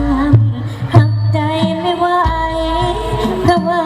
ามหักใจไม่ไหวเพราว่า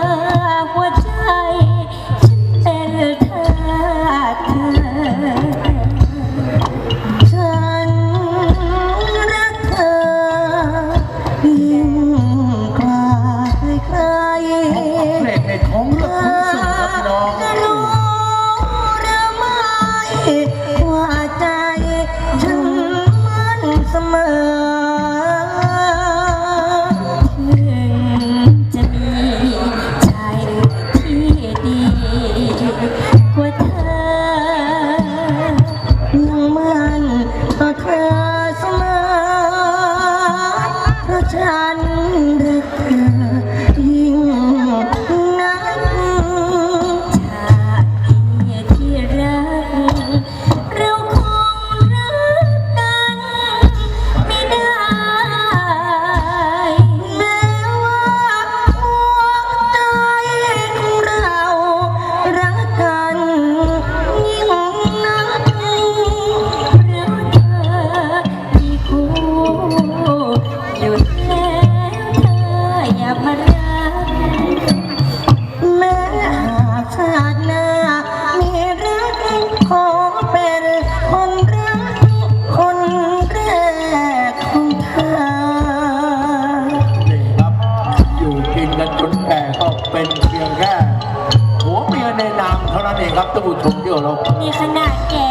หัวเมียในนางเท่านั้นเองครับท่านผู้ชมที่เคารพ มีขนาดแก่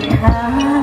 time.